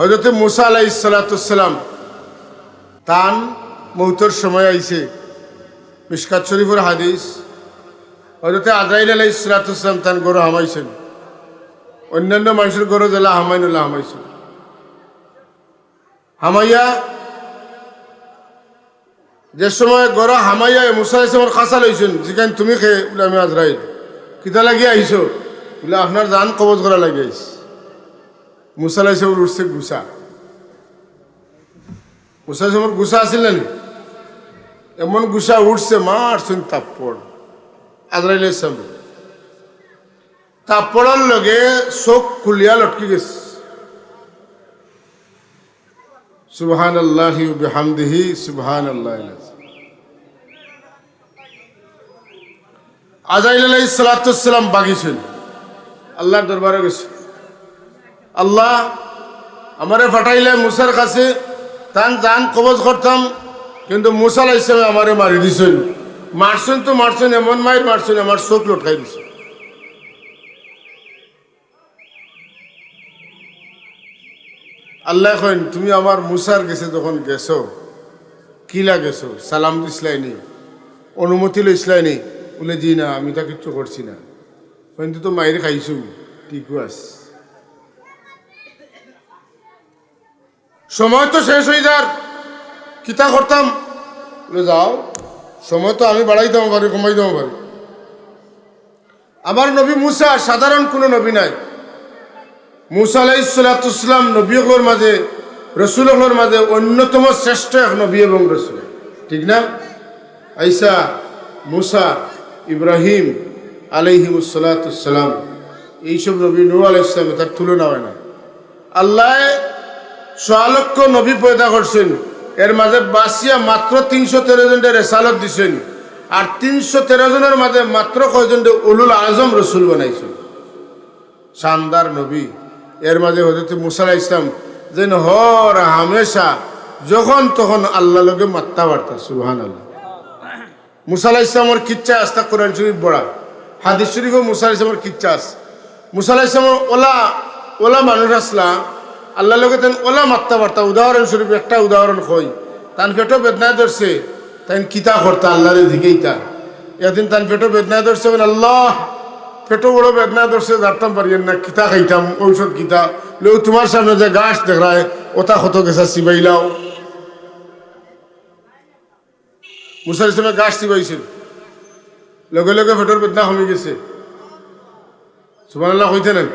হজরত মুসা আলাই সালাতাম তান মৌতর সময় আইছে। মিসকাত শরীফের হাদিস। হজরত আজরাইল আলাই সালাতাম তান গরু হামাইছেন। অন্যান্য মানুষের গরু জেলা হামাইনুল্লাহ হামাইছেন। হামাইয়া যে সময় গড় হামাইয়া মুসা ইসলামের খাসা লইছেন যেখানে তুমি খেয়ে বলে আমি আজরাইল। কিতা লাগিয়ে আইছো? বলে আপনার জান কবজ করা লাগে আইস মুসা ইসলামের উঠছে গুসা মুসা ইসলামের গুসা আছিল না এমন গুসা উঠছে মারছেন তাপ্পড়। আজরাইল ইসলাম তাপ্পড়ের লগে চোখ খুলিয়া লটকি গেছে। সুবহান আল্লাহ বিহামদিহি সুবহান আল্লাহ আজাইল আলাই সালাতাম বাগিছেন আল্লাহর দরবারে গেছে। আল্লাহ আমারে ফাটাইলে মুসার কাছে তান জান কবজ করতাম, কিন্তু মুসা ইসলামে আমারে মারি দিছেন। মারছেন তো মারছেন, এমন মায়ের মারছেন, আমার চোখ লটকাই দিছে। আল্লাহ কইন, তুমি আমার মুসার গেছে যখন গেছো কিলা গেছো সালাম দিসলাইনি অনুমতি লইসলাইনি বলে জি না, আমি তা কিচ্ছু করছি না। কিন্তু তো মায়ের খাইছো। ঠিকও আস। সময় তো শেষ হয়ে যার। কিতা করতাম? যাও, সময় তো আমি বাড়াই দেবো পারি কমাই দেবো পারি আমার নবী মুসা সাধারণ কোনো নবী নাই। মুসা আলাইসালাম নবীগুলোর মাঝে, রসুলগুলোর মাঝে অন্যতম শ্রেষ্ঠ এক নবী এবং রসুল। ঠিক না? আইসা, মুসা, ইব্রাহিম আলাইহিমুসালাতাম এইসব নবী নূর আলাইসলাম তার তুলনা হয় না। আল্লাহ সোয়ালক্ষ নবী পয়দা করছেন। এর মাঝে বাসিয়া মাত্র তিনশো তেরো জনের রেসালত দিছেন। আর তিনশো তেরো জনের মাঝে মাত্র কয়জন উলুল আজম রসুল বানাইছেন। শানদার নবী। এর মাঝে হজরত মুসাল ইসলাম যেন হর হামেশা যখন তখন আল্লাহ লোকে মাত্তা বার্তা সুহান আল্লাহ মুসাল ইসলামর কিচ্ছা আস্তা কোরআন শরীফ বড়া হাদিস শরীফও মুসাল ইসলামর কিচ্ছা আস মুসাল ইসলামর ওলা ওলা মানুষ আসলা আল্লাহ লোকে তেন ওলা মাত্তা বার্তা উদাহরণস্বরূপ একটা উদাহরণ কই। তান পেটো বেদনায় ধরছে তাই কিতা করতা আল্লাহরে দিকেই তা এদিন তান পেটো বেদনায় ধরছে, বলে, আল্লাহ পেটো বড় বেদনা ধরছে জানতাম পারিয়েন না কিতা খাইতাম, ঔষধ কিতা। লেও তোমার সামনে যে গাছ দেখায় ওটা কত গেছা চিবাইলাও। মুসার ইসলামে গাছ চিবাইছিল। লগে লগে পেটোর বেদনা কমে গেছে। আল্লাহ কইতে নেন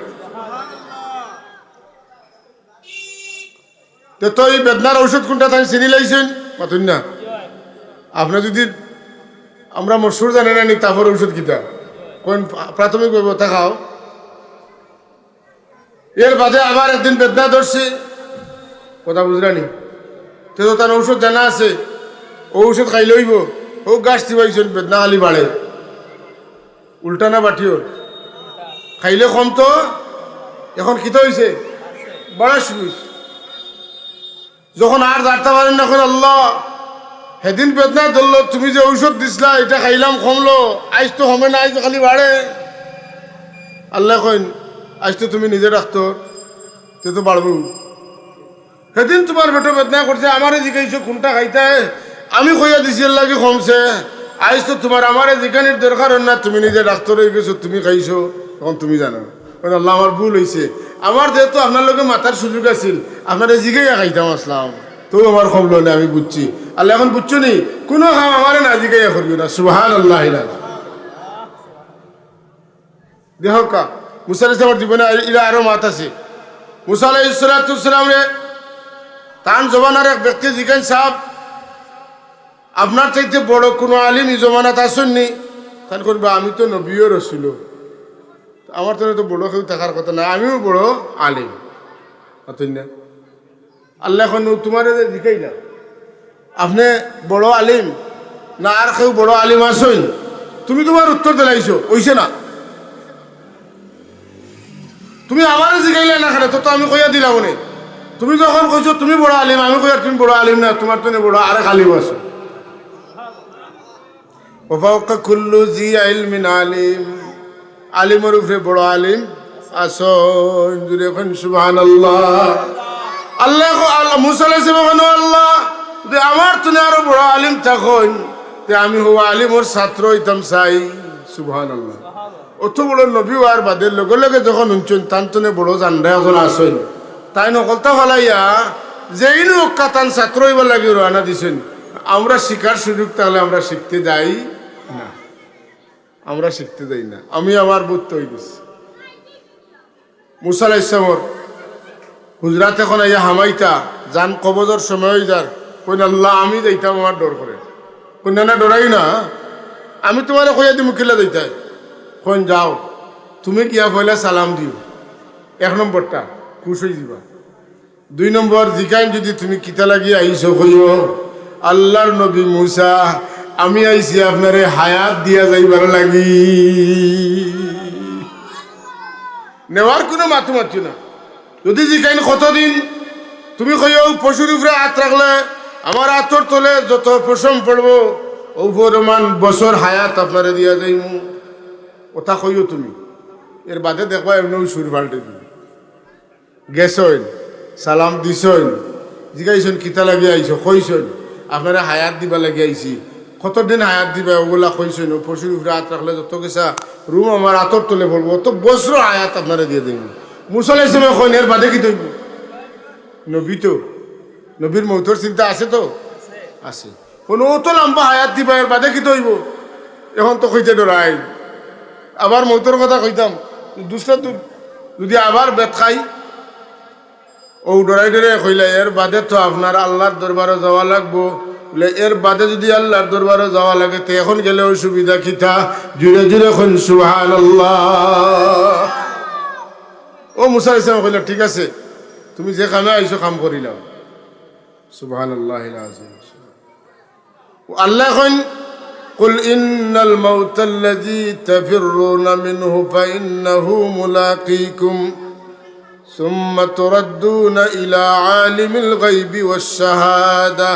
তো এই বেদনার ঔষধ কোনটা তাই চিনি লাইছেন মাতুন না। আপনি যদি আমরা মশুর জানে না নি তারপর ঔষধ কিতা কোন প্রাথমিক ব্যবস্থা খাও? এর বাদে আবার একদিন বেদনা ধরছে কথা বুঝলানি তো তার ঔষধ জানা আছে। ঔষধ খাই লইব। ও গাছ দিবাইছেন বেদনা খালি বাড়ে উল্টা না বাটিও খাইলে কম তো এখন কিতা হয়েছে বাড়া শুরু। যখন আর দাঁড়তে পারেন না আল্লাহ, সেদিন বেদনা ধরলো, তুমি যে ঔষধ দিছিলা, এটা খাইলাম, কমলো আইস তো হবে না তো খালি বাড়ে। আল্লাহ কইন আইস তো তুমি নিজে রাখতো তে তো বাড়বো। সেদিন তোমার পেটে বেদনা করছে, আমারে জিজ্ঞাসা, কোনটা খাইতে? আমি কইয়া দিছি লাগে কমছে? আইস তো তোমার আমারে যেখানের দরকার না, তুমি নিজে ডাক্তার হয়ে গেছো তুমি খাইছো, তখন তুমি জানো। আল্লাহ, আমার ভুল হয়েছে আমার যেহেতু আপনার লোকে মাথার সুযোগ আছিল, আপনার জিগাইয়া খাইতাম আসলাম। তো আমার খবর না আমি বুঝছি। আল্লাহ এখন বুঝছ নি, কোনো কাম আমারে না জিগাইয়া করবি না সুহান আল্লাহ দেহ কা মুসাল ইসলামের জীবনে ইলা আরও মাত আছে। মুসা রে, তান জমানার এক ব্যক্তি জিজ্ঞান সাহেব, আপনার চাইতে বড় কোনো আলিম এই জমানাত আসেননি? তান করবে, আমি তো নবীও রসুল আমার তো তো বড় কেউ দেখার কথা না, আমিও বড় আলিম। আল্লাহ এখন তোমার দিকেই না। আপনি বড় আলিম, না আর কেউ বড় আলিম আসইন তুমি তোমার উত্তর দিলাইছো ওইছে না? তুমি আমার জিগাইলে না খানে তো তো আমি কইয়া দিলাম নে। তুমি যখন কইছো, তুমি বড় আলিম আমি কইয়া, তুমি বড় আলিম না, তোমার তো বড় আর আলিম আছো। ওফাউকা খুল্লু জি আইলমিনা আলিম। আলিমের উপরে বড় আলিম আসন। জুড়ে এখন সুবহান আল্লাহ আল্লাহ আল্লাহ মুসাল্লাহ আল্লাহ যে আমার তুমি আরও বড় আলিম থাকুন, তে আমি হো আলিমর ছাত্র হইতাম চাই। সুবহান আল্লাহ অত বড় নবী আর বাদের লগে লগে যখন উঞ্চন তান্তনে বড় জান্ডা এখন আসেন। তাই নকলতা ফলাইয়া যেই নোক কাতান ছাত্র হইব লাগে রানা দিছেন। আমরা শিকার সুযোগ তাহলে আমরা শিখতে যাই না। আমরা শিখতে যাই না। আমি আমার বুদ্ধ হয়ে গেছি। মুসাল ইসলামর হুজরাত এখন আইয়া হামাইতা, যান কবজর সময় যার কই আল্লাহ, আমি যাইতাম আমার ডর করে কই না না, ডরাই না। আমি তোমার কইয়া দিমু, কিলা যাইতাই? কইন, যাও। তুমি কিয়া কইলা সালাম দিও। এক নম্বরটা, খুশ হয়ে যাবা। দুই নম্বর জিকাইন যদি তুমি কিতা লাগিয়ে আইসো কইও, আল্লাহর নবী মুসা আমি আইছি আপনারে হায়াত দিয়া যাইবার লাগি। নেওয়ার কোনো মাথু মারছি না। যদি জিকাইন কতদিন? তুমি কইও পশুর উপরে হাত রাখলে আমার হাতর তলে যত পশম পড়ব ওপরমান বছর হায়াত আপনারে দিয়া যাইমু। ওটা কইও তুমি। এর বাদে দেখবা এমনি সুর পাল্টে দিবি। গেছইন, সালাম দিছইন। জিগাইছইন, কিতা লাগি আইছো, কইছইন, আপনারা হায়াত দিবা লাগি আইছি। কতদিন হায়াত দিবা? ওগুলা কইছইন ও পশুর উপরে হাত রাখলে যত গেছা রুম আমার হাতর তলে বলব অত বছর হায়াত আপনারা দিয়ে দেব। মুসল হিসেবে কইন, এর বাদে কি তৈব নবী তো, নবীর মৌতর চিন্তা আছে তো? আছে। কোনো অত লম্বা হায়াত দিবা, এর বাদে কি তৈব এখন তো কইতে ডরাই। আবার মৌতর কথা কইতাম দুসরা তো যদি আবার বেত খাই, ও ডরাই ডরাই কইলে, এর বাদে তো আপনার আল্লাহর দরবারে যাওয়া লাগবো। বলে এর বাদে যদি আল্লাহর দরবারে যাওয়া লাগে তো এখন গেলে ওই সুবিধা কিতা জুড়ে জুড়ে খন সুহান ও মুসা ইসলাম কইলে ঠিক আছে তুমি যে কামে আইছো কাম করিলাম সুবহান আল্লাহ আল্লাহ এখন قل إن الموت الذي تفرون منه فإنه ملاقيكم ثم تردون إلى عالم الغيب والشهادة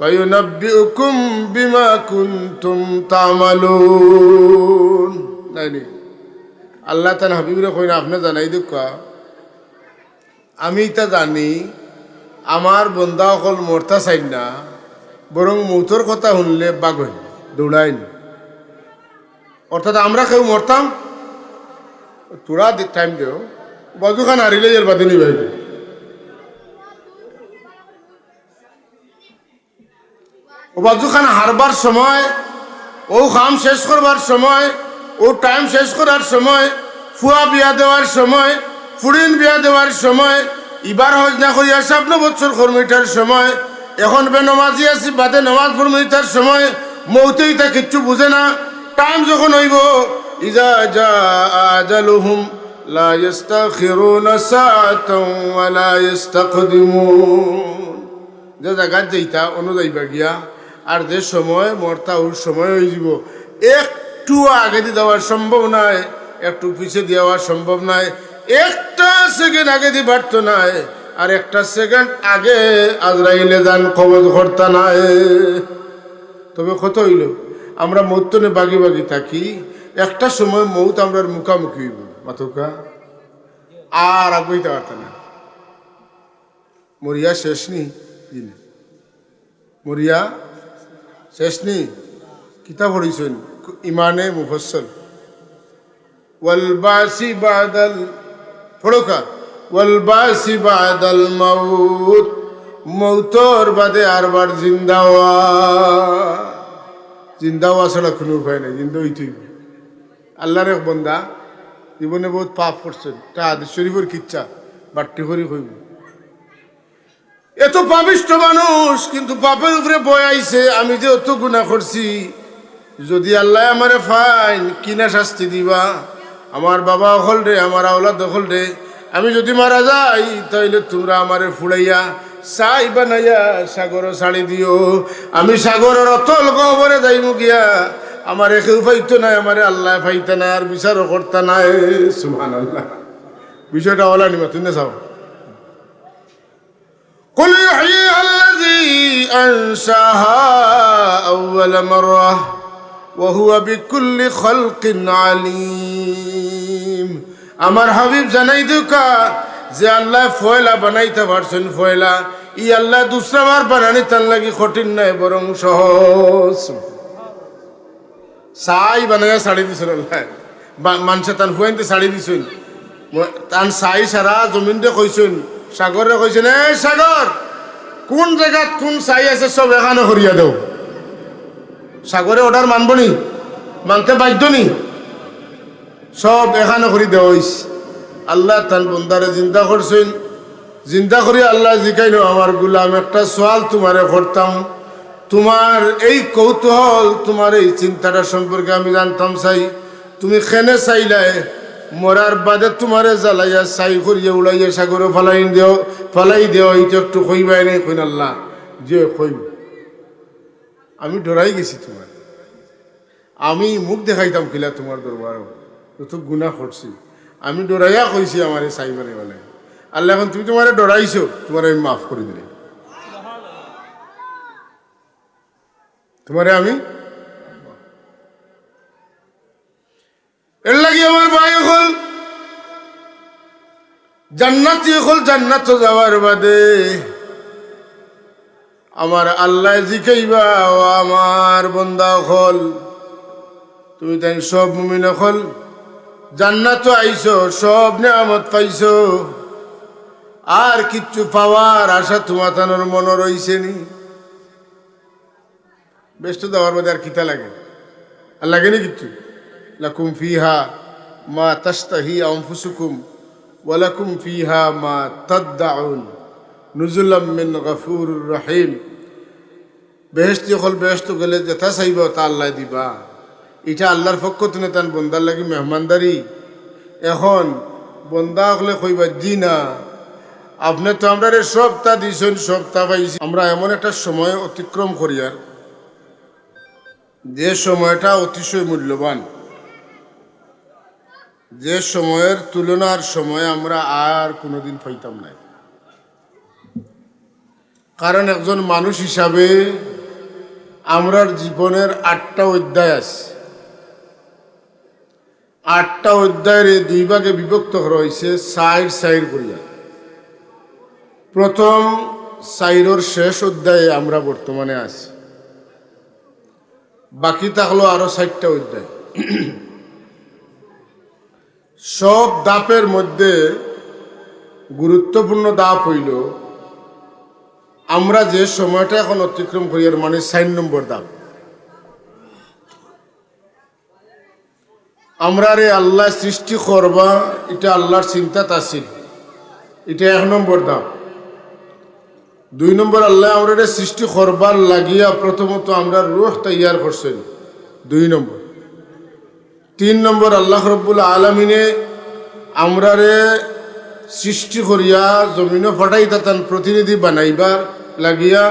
فينبئكم بما كنتم تعملون নাইনি আল্লাহ তান হাবিবরে কইনা আপনি জানাই দুঃখা আমি তা জানি আমার বন্ধা অকল মরতা চাই না বরং মৌতর কথা শুনলে বাগন দৌড়াইন অর্থাৎ আমরা কেউ মরতাম তোরা টাইম দেও বাজুখান হারিলে এর বাদে নিবাই ওবাজুখান হারবার সময়, ও খাম শেষ করবার সময়, ও টাইম শেষ করার সময়, ফুয়া বিয়া দেওয়ার সময়, ফুরিন বিয়া দেওয়ার সময়, ইবার হজ না করিয়া সামনে বছর কর্মীটার সময়, এখন বে নমাজি আছি, বাদে নামাজ পড়মিতার সময়, মৌতেই তা কিচ্ছু বুঝে না। টাইম যখন হইব, ইজা যা আজালুহুম, লা ইস্তাখিরুনা সাআতাও ওয়া লা ইস্তাকদিমুন। যে জায়গা যাইতা, অনুযায়ী গিয়া আর যে সময় মরতা ওর সময় হয়ে যাব। একটু আগে দিয়ে দেওয়া সম্ভব নয় একটু পিছিয়ে দেওয়া সম্ভব নাই। একটা সেকেন্ড আগে দিয়ে পারতো নাই, আর একটা সেকেন্ড আগে আজরাইলে যান কবজ করতা নাই। তবে কত হইল? আমরা মৌতনে বাগি বাগি থাকি, একটা সময় মৌত আমরা মুখামুখি হইব। মাথুকা আর আগুইতে পারত না। মরিয়া শেষ নি মরিয়া শেষ নি কিতাব পড়িছেন ইমানে মুফসল ওয়ালবাসি বাদাল ফড়কা ওয়ালবাসি বাদাল মাউত মৌতর বাদে আরবার জিন্দা হওয়া জিন্দা হওয়া ছাড়া কোনো উপায় নেই, জিন্দা হইতেই আল্লাহর এক বন্দা জীবনে বহুত পাপ করছেন তা শরীফের কিচ্ছা, বাট্টি করি হইব এত পাপিষ্ট মানুষ, কিন্তু পাপের উপরে বয় আইছে, আমি যে অত গুণা করছি। যদি আল্লাহ আমারে ফাইন, কিনা শাস্তি দিবা? আমার বাবা অকল রে, আমার আওলাদ দখল রে। আমি যদি মারা যাই, তাইলে তোমরা আমারে ফুড়াইয়া চাই বানাইয়া সাগর ছাড়ি দিও। আমি সাগরের অতল গহবরে যাইব গিয়া, আমার কেউ পাইতো নাই, আমারে আল্লাহ পাইতে না আর বিচারও করতে নাই। সুমান আল্লাহ বিষয়টা ওলা নিমা তুমি চাও قل يحييها الذي أنشاها أول مرة وهو بكل خلق عليم আমার হাবিব জানাই দুকা যে আল্লাহ ফয়লা বানাইতে পারছেন ফয়লা ই আল্লাহ দুসরা বার বানানি তার লাগি কঠিন নয় বরং সহজ সাই বানাইয়া শাড়ি দিছিল আল্লাহ বা- মানুষে তান ফুয়াইতে শাড়ি দিছেন ম- তান সাই সারা জমিনতে কইছেন সাগরে কইছেন এ সাগর কোন জায়গাত কোন সাই আছে সব এখানে হরিয়া দেও? সাগরে অর্ডার মানব নি? মানতে বাধ্য নি? সব এখানে করি দেওয়া হইছে আল্লাহ তান বন্দারে চিন্তা করছেন চিন্তা করি আল্লাহ জিকাইল আমার গুলাম, একটা সোয়াল তোমারে করতাম তোমার এই কৌতূহল তোমার এই চিন্তাটা সম্পর্কে আমি জানতাম চাই। তুমি খেনে চাইলাই মরার বাদে তোমারে জ্বালাইয়া চাই করিয়া উড়াইয়া সাগরে ফলাই দেও ফলাই দেও, এইটা একটু কইবাই নাই, কইন যে কইব আমি ডরাই গেছি তোমার। আমি মুখ দেখাইতাম কিলা তোমার দরবারও তো গুণা করছি। আমি ডরাইয়া কইছি আমার এই সাইবারে বলে। আল্লাহ এখন তুমি তোমারে ডরাইছো, তোমার আমি মাফ করে দিলে তোমারে আমি এর লাগি আমার ভাই হল। জান্নাতি হল, জান্নাত যাওয়ার বাদে। আমার আল্লাহ জিকাইবা, ও আমার বন্দা হল। তুমি তাই সব মুমিন হল। জান্নাত আইছো, সব নিয়ামত পাইছো। আর কিচ্ছু পাওয়ার আশা তোমার তানোর মনে রইছে নি। বেশ তো দেওয়ার মধ্যে আর কিতা লাগে? আর লাগেনি কিচ্ছু? লাকুম ফিহা মা তাস্তাহি আনফুসুকুম ওয়ালাকুম ফিহা মা তাদ্দাউন নুজুলাম মিন গফুরুর রহিম। বেহেস্তি হল বেহেস্ত গেলে যেথা চাইব তা আল্লাহ দিবা। এটা আল্লাহর পক্ষ থেকে তান বন্দার লাগি মেহমানদারি। এখন বন্দা হলে কইবা, জি না, আপনি তো আমরা সব তা দিয়েছেন সব তা পাইছি। আমরা এমন একটা সময় অতিক্রম করি আর। যে সময়টা অতিশয় মূল্যবান। যে সময়ের তুলনার সময় আমরা আর কোনোদিন পাইতাম নাই। কারণ একজন মানুষ হিসাবে আমরার জীবনের আটটা অধ্যায় আছে। আটটা অধ্যায়ের দুই ভাগে বিভক্ত করা হয়েছে সাইর সাইর করিয়া। প্রথম সাইরর শেষ অধ্যায়ে আমরা বর্তমানে আছি। বাকি থাকল আরও ষাটটা অধ্যায়। সব দাপের মধ্যে গুরুত্বপূর্ণ দাপ হইল, আমরা যে সময়টা এখন অতিক্রম করি এর মানে সাইন নম্বর দাপ। আমরা রে আল্লাহ সৃষ্টি করবা, এটা আল্লাহর চিন্তাত আছিল এটা এক নম্বর দাপ। দুই নম্বর, আল্লাহ আমরা সৃষ্টি করবার লাগিয়া প্রথমত আমরা রুহ তৈয়ার করছেন। দুই নম্বর। তিন নম্বর আল্লাহ রব্বুল আলমিনে আমরা রে সৃষ্টি করিয়া জমিনও ফটাই তাতান প্রতিনিধি বানাইবার লাগিয়া,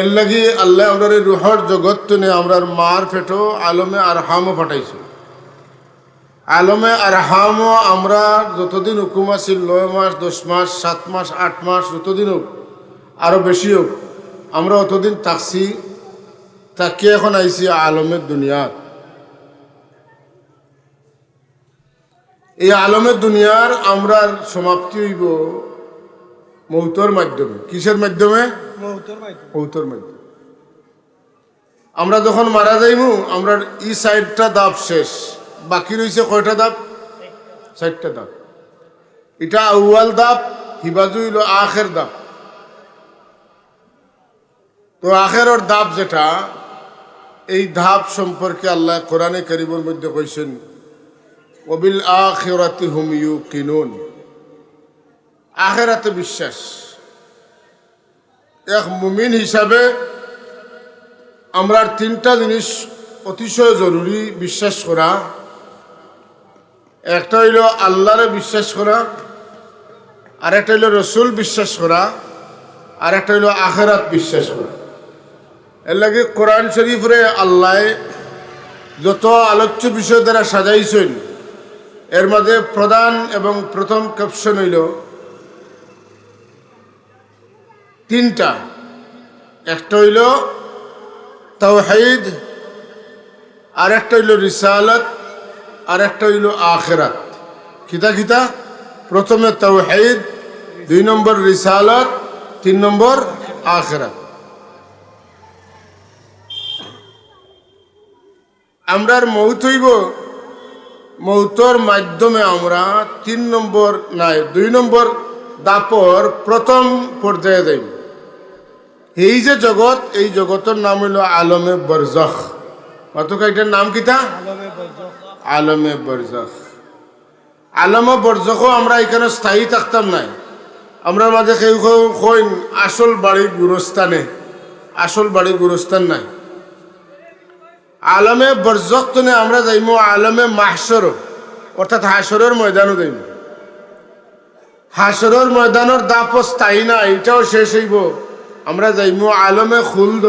এর লাগি আল্লাহ আমরা রুহর জগৎ নে আমরার মার ফেটো আলমে আর হামও ফাটাইছো। আলমে আর হামও আমরা যতদিন হুকুম আছিল, নয় মাস, দশ মাস, সাত মাস, আট মাস, যতদিন হোক, আরও বেশি হোক, আমরা অতদিন থাকছি তাকে এখন আইছি আলমের দুনিয়াত। এই আলমের দুনিয়ার আমরার সমাপ্তি হইব মৌতর মাধ্যমে। কিসের মাধ্যমে? মৌতর মাধ্যমে। আমরা যখন মারা যাইমু আমরা ই সাইডটা দাব শেষ। বাকি রয়েছে কয়টা দাব? চারটা দাব। এটা আউয়াল দাব হিবাজু হইল আখের দাব। তো আখেরর দাব যেটা এই ধাপ সম্পর্কে আল্লাহ কোরআনে করিমের মধ্যে কইছেন ওবিল আখিরাতি হুম ইউ কিনুন আখেরাতে বিশ্বাস। এক মুমিন হিসাবে আমরা তিনটা জিনিস অতিশয় জরুরি বিশ্বাস করা। একটা হইল আল্লাহরে বিশ্বাস করা আর একটা হইল রসুল বিশ্বাস করা আর একটা হইল আখেরাত বিশ্বাস করা। এর লাগে কোরআন শরীফরে আল্লাহ যত আলোচ্য বিষয় দ্বারা সাজাইছেন এর মধ্যে প্রধান এবং প্রথম ক্যাপশন হইল, তিনটা। একটা হইল আর একটা হইল রিসালত আর একটা হইল আখেরাত। খিতা খিতা প্রথমে তৌহিদ দুই নম্বর রিসালত, তিন নম্বর আখেরাত। আমরার মৌত হইব মৌতর মাধ্যমে আমরা তিন নম্বর নাই দুই নম্বর দাপর প্রথম পর্যায়ে যাইব। এই যে জগৎ এই জগতের নাম হইল আলমে বরজখ। অতকা এটার নাম কিতা আলমে বরজখ। আলমে বরজখও আমরা এখানে স্থায়ী থাকতাম নাই। আমরা মাঝে কেউ কইন আসল বাড়ি গুরস্থানে। আসল বাড়ি গুরস্থান নাই। আলমে বরজক্তনে আমরা যাইম আলমে মাহসর অর্থাৎ হাসরের ময়দানও যাইম। হাসরের ময়দানের দাপ স্থায়ী না এটাও শেষ হইব। আমরা যাইম আলমে খুলদ।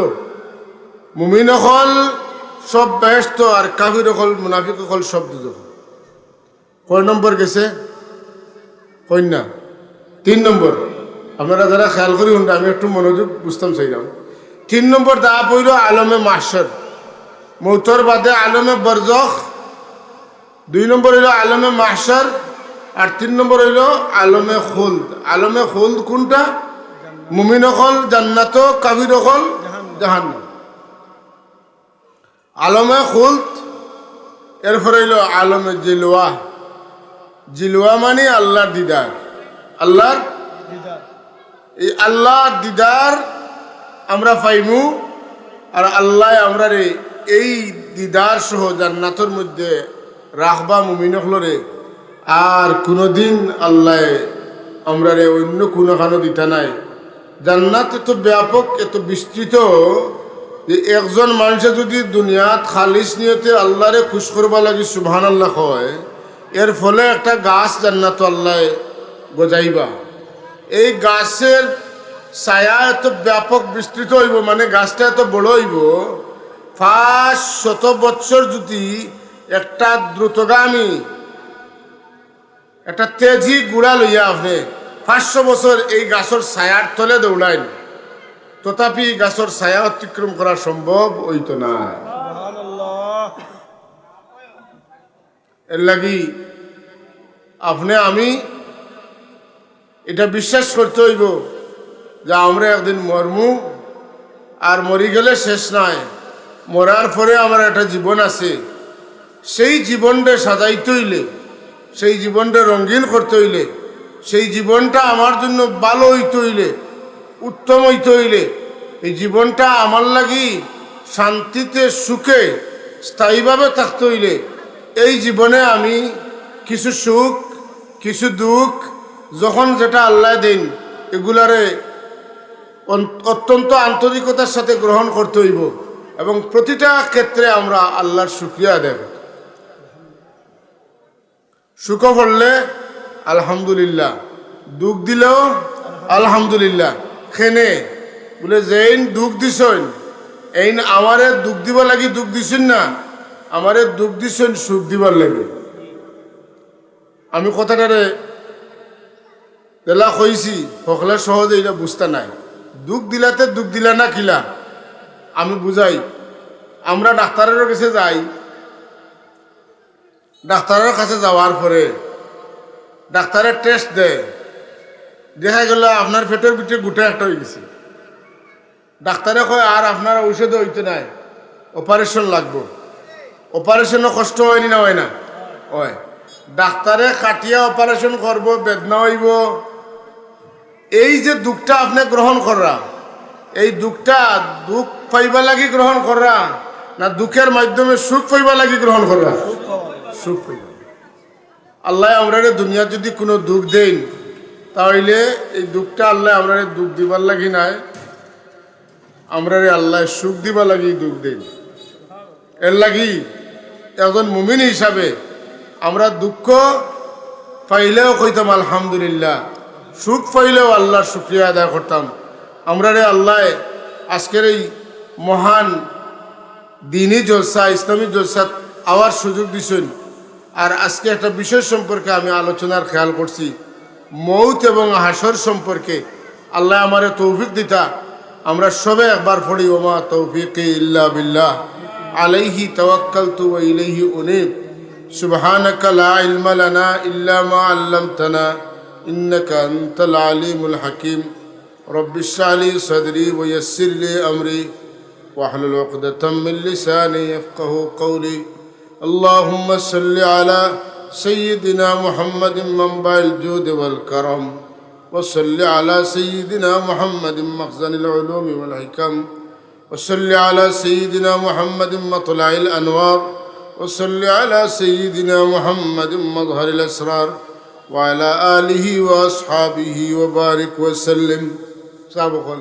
মুমিন হল সব ব্যস্ত আর কাফির হল মুনাফিক হল সব দুজন কয় নম্বর গেছে? কন্যা তিন নম্বর। আপনারা যারা খেয়াল করি আমি একটু মনোযোগ বুঝতাম চাইলাম। তিন নম্বর দা পইল আলমে মাসর মৌতর বাদে আলমে বরজখ দুই নম্বর হইল আলমে মাসর আর তিন নম্বর হইল আলমে খুলদ। আলমে খুলদ কোনটা? মুমিন অকল জান্নাত কাবির অকল জাহান্ন আলমে খুলদ, এরপরে হইল আলমে জিলওয়া। জিলওয়া মানে আল্লাহর দিদার। আল্লাহর এই আল্লাহর দিদার আমরা পাইমু, আর আল্লাহ আমরা রে এই দিদার সহ জান্নাতের মধ্যে রাখবা মুমিনকলরে আর কোনোদিন আল্লাহ আমরা রে অন্য কোনো কোনোখানো দিতা নাই। জান্নাত এত ব্যাপক, এত বিস্তৃত যে একজন মানুষে যদি দুনিয়াত খালিস নিয়তে আল্লাহরে খুশ করবা লাগে সুবহান আল্লাহ হয় এর ফলে একটা গাছ জান্নাত আল্লাহ গজাইবা। এই গাছের ছায়া এত ব্যাপক বিস্তৃত হইব মানে গাছটা এত বড় হইব পাঁচ শত বৎসর যদি একটা দ্রুতগামী, একটা তেজি গুড়া লইয়া আপনি পাঁচশো বছর এই গাছের ছায়ার তলে দৌড়াইন, তথাপি গাছের ছায়া অতিক্রম করা সম্ভব হইতো না। এর লাগি আপনি আমি এটা বিশ্বাস করতে হইব যে আমরা একদিন মরমু আর মরি গেলে শেষ নাই। মরার পরে আমার একটা জীবন আছে। সেই জীবনটা সাজাইতে হইলে, সেই জীবনটা রঙিন করতে হইলে, সেই জীবনটা আমার জন্য ভালো হইতে হইলে, উত্তম হইতে হইলে, এই জীবনটা আমার লাগি শান্তিতে, সুখে, স্থায়ীভাবে থাকতে হইলে, এই জীবনে আমি কিছু সুখ, কিছু দুঃখ, যখন যেটা আল্লাহ দিন, এগুলারে অত্যন্ত আন্তরিকতার সাথে গ্রহণ করতে হইব। এবং প্রতিটা ক্ষেত্রে আমরা আল্লাহর আদায় করতে সুখ পড়লে আলহামদুলিল্লাহ, দুঃখ দিলেও আলহামদুলিল্লাহ, খেনে বলে যেইন দুঃখ দিছইন এইন আমারে দুঃখ দিব লাগি দুঃখ দিছেন না, আমারে দুঃখ দিছেন সুখ দিবার লাগে। আমি কথাটারে দেলা কইছি সকলে সহজে এটা বুঝতে নাই। দুঃখ দিলাতে দুঃখ দিলা না কিলা? আমি বুঝাই, আমরা ডাক্তারের কাছে যাই। ডাক্তারের কাছে যাওয়ার পরে ডাক্তারের টেস্ট দেয়। দেখা গেল আপনার পেটের ভিতরে গোটা একটা হয়ে গেছে। ডাক্তারে কয়, আর আপনার ঔষধ হইতে নাই। অপারেশন লাগবো। অপারেশনও কষ্ট হয়নি না হয় না? হয়। ডাক্তারে কাটিয়া অপারেশন করব, বেদনা হইব। এই যে দুঃখটা আপনি গ্রহণ করা, এই দুঃখটা দুঃখ পাইবা লাগি গ্রহণ করা না দুঃখের মাধ্যমে সুখ পাইবা লাগি গ্রহণ করা? সুখ পাইবা আল্লাহ আমরা দুনিয়া যদি কোনো দুঃখ দেন, তাহলে এই দুঃখটা আল্লাহ আমরা দুঃখ দিবার লাগি নাই। আমরা আল্লাহ সুখ দিবার লাগি দুঃখ দেন। এর লাগি একজন মুমিন হিসাবে আমরা দুঃখ পাইলেও কইতাম, আলহামদুলিল্লাহ। সুখ পাইলেও আল্লাহর শুক্রিয়া আদায় করতাম। আমরা রে আল্লাহ আজকের এই মহান দিনই জলসা, ইসলামী জলসা আওয়ার সুযোগ দিছেন। আর আজকে একটা বিষয় সম্পর্কে আমি আলোচনার খেয়াল করছি। মৌত এবং হাসর সম্পর্কে। আল্লাহ আমারে তৌফিক দিতা। আমরা সবে একবার পড়ি, ওমা তৌফিক ইল্লা বিল্লাহ। আলাইহি তওয়াক্কাল তু ইলাইহি উনিব। সুবহানাকা লা ইলমা লানা ইল্লা মা আল্লামতানা। ইন্নাকা আনতাল আলিমুল হাকিম। রব্বিশরাহ লি সাদরি ওয়া ইয়াসসির লি আমরি। واحلل عقدة من لساني يفقه قولي. اللهم صل على سيدنا محمد منبع الجود والكرم وصل على سيدنا محمد مخزن العلوم والحكم وصل على سيدنا محمد مطلع الأنوار وصل على سيدنا محمد مظهر الأسرار وعلى آله وأصحابه وبارك وسلم. سابقا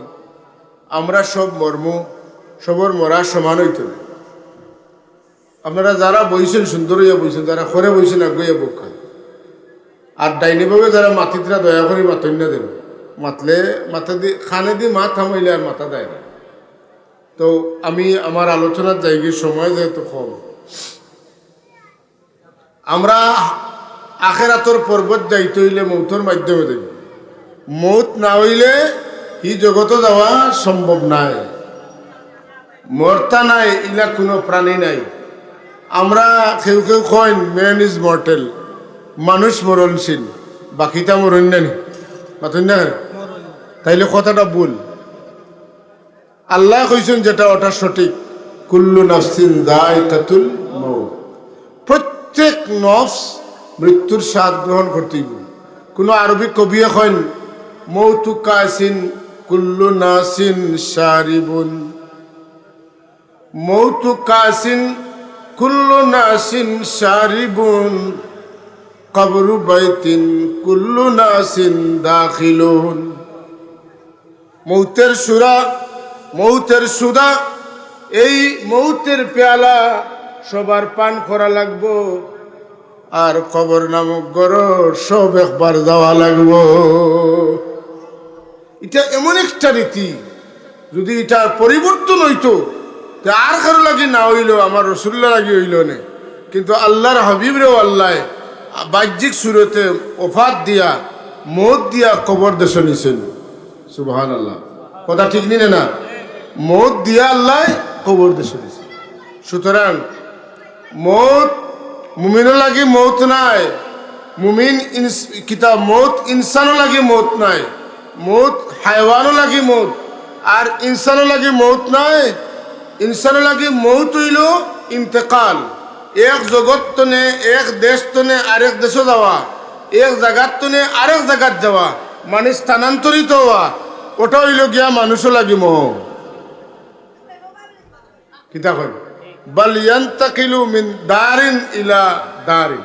أمر شب مرمو সবর মরা সমান হইতে হবে। আপনারা যারা বইছেন, সুন্দর হইয়া বইছেন, যারা খরে বইছেন আগুয়া বোকা আর ডাইনি ভাবে যারা মাতিতরা দয়া করে মাতন্য দেব মাতলে মাথা দি খানে দি মাত থামাইলে আর মাথা দেয় না। তো আমি আমার আলোচনার জায়গায় সময় যেহেতু কম, আমরা আখেরাতর পর্বত যাইতে হইলে মৌতর মাধ্যমে দেব মৌত না হইলে ই জগত যাওয়া সম্ভব নাই। মর্তা নাই, ইলা কোনো প্রাণী নাই। আমরা কেউ কেউ কইন ম্যান ইজ মর্টেল মানুষ মরণশীল, বাকিটা মরণ নেন তাইলে কথাটা ভুল। আল্লাহ কইছেন যেটা ওটা সঠিক। কুল্লু নাফসিন দায়কাতুল মৌত প্রত্যেক নফস মৃত্যুর স্বাদ গ্রহণ করতেই কোন আরবি কবি এখন মৌতু কাসিন কুল্লু নাসিন শারিবুন। মৌতু কাসিন, কুল্লু নাসিন শারিবুন, কবরু বাইতিন, কুল্লু নাসিন দাখিলুন। মৌতের সুরা, মৌতের সুদা, এই মৌতের পেয়ালা সবার পান করা লাগবো, আর কবর নামক গর সব একবার যাওয়া লাগবো। এটা এমন একটা রীতি, যদি এটা পরিবর্তন হইতো আর কারও লাগে না হইল আমার রসুল্লা লাগে হইল নে। কিন্তু আল্লাহর হাবিবরেও আল্লাহ বাহ্যিক সুরতে ওফাত দিয়া মদ দিয়া কবর দেশ নিছেন। সুবহান আল্লাহ কথা ঠিক নিনে না মদ দিয়া আল্লাহ কবর দেশে নিছে সুতরাং, মত মুমিনও লাগি মৌত নাই। মুমিন কিতাব মৌত ইনসানও লাগি মৌত নাই। মৌত হাইওয়ানও লাগি মৌত। আর ইনসানও লাগি মৌত নাই। ইনসানও লাগি মৌত হইল ইন্তেকাল। এক জগৎ তনে, এক দেশ তনে, আরেক দেশে যাওয়া। এক জায়গার তনে, আরেক জায়গাত যাওয়া। মানে স্থানান্তরিত হওয়া। ওটা হইল গিয়া মানুষও লাগি মোহ। কিতা কয় বল ইয়ান্তাকিলু মিন দারিন ইলা দারিন।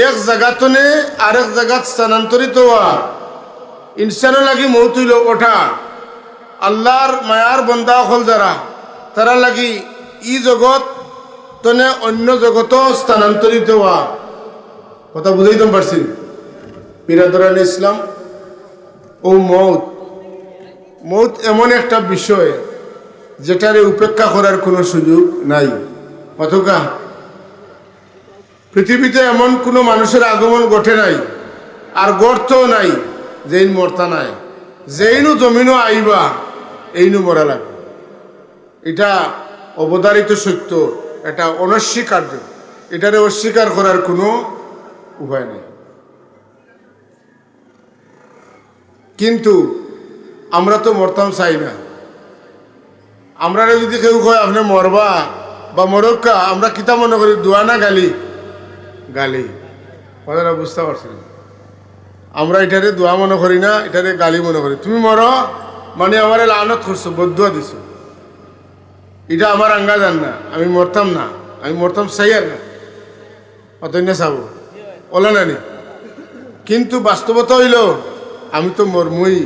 এক জায়গাতনে আরেক জায়গাত স্থানান্তরিত হওয়া। ইনসানের লাগি মৌত হইল ওঠা। আল্লাহর মায়ার বন্দা হল যারা। তারা লাগি ই জগৎ তনে অন্য জগত স্থানান্তরিত হওয়া। কথা বুঝাইতে পারছি। পিরাদরান ইসলাম ও মৌত। মৌত এমন একটা বিষয় যেটারে উপেক্ষা করার কোনো সুযোগ নাই। অথকা পৃথিবীতে এমন কোনো মানুষের আগমন ঘটে নাই, আর গর্তও নাই, যেইন মর্তা নাই। যেইনু জমিনও আইবা, এইনু মরা লাগবে। এটা অবধারিত সত্য, এটা অনস্বীকার্য। এটারে অস্বীকার করার কোনো উপায় নেই। কিন্তু আমরা তো মরতাম চাই না। আমরা যদি কেউ কয়, আপনি মরবা বা মরক্কা, আমরা কিতা মনে করি, দোয়া না গালি? গালি। কথাটা বুঝতে পারছি আমরা এটারে দোয়া মনে করি না, এটারে গালি মনে করি। তুমি মর মানে আমার লানত করছ, বদুয়া দিছো। এটা আমার আঙ্গা জান না, আমি মরতাম না, আমি মরতাম সাইয়ার না। অতন্য সাবু ওলা নানি কিন্তু বাস্তবতা হইল, আমি তো মরমই।